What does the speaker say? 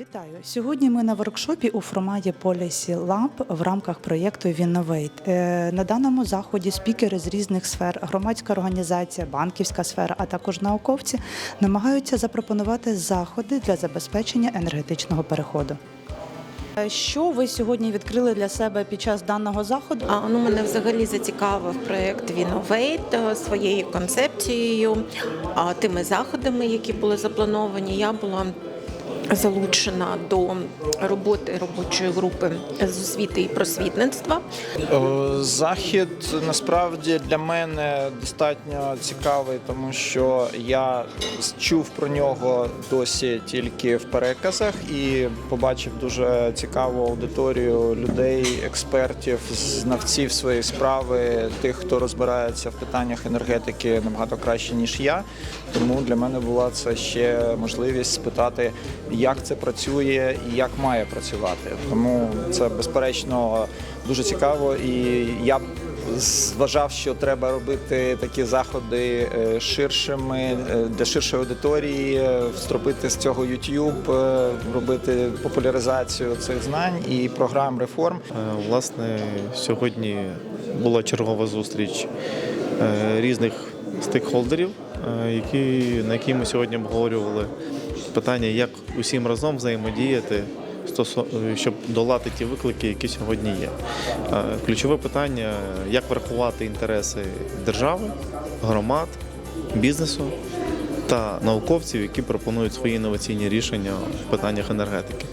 Вітаю! Сьогодні ми на воркшопі у форматі Policy Lab в рамках проєкту Vinnovate. Е, На даному заході спікери з різних сфер, громадська організація, банківська сфера, а також науковці намагаються запропонувати заходи для забезпечення енергетичного переходу. Е, Що ви сьогодні відкрили для себе під час даного заходу? А ну мене взагалі зацікавив проект Vinnovate е, своєю концепцією, тими заходами, які були заплановані. Я була залучена до роботи робочої групи з освіти і просвітництва. Е, Захід насправді для мене достатньо цікавий, тому що я чув про нього досі тільки в переказах і побачив дуже цікаву аудиторію людей, експертів, знавців своєї справи, тих, хто розбирається в питаннях енергетики набагато краще ніж я. Тому для мене була це ще можливість спитати, як це працює і як має працювати. Тому це безперечно дуже цікаво, і я б вважав, що треба робити такі заходи е, ширшими е, для ширшої аудиторії, е, встропити з цього YouTube, е, робити популяризацію цих знань і програм реформ. Е, Власне, сьогодні була чергова зустріч е, різних стейкхолдерів, е, які, на якій ми сьогодні обговорювали питання, як усім разом взаємодіяти, щоб долати ті виклики, які сьогодні є. Ключове питання як врахувати інтереси держави, громад, бізнесу та науковців, які пропонують свої інноваційні рішення в питаннях енергетики.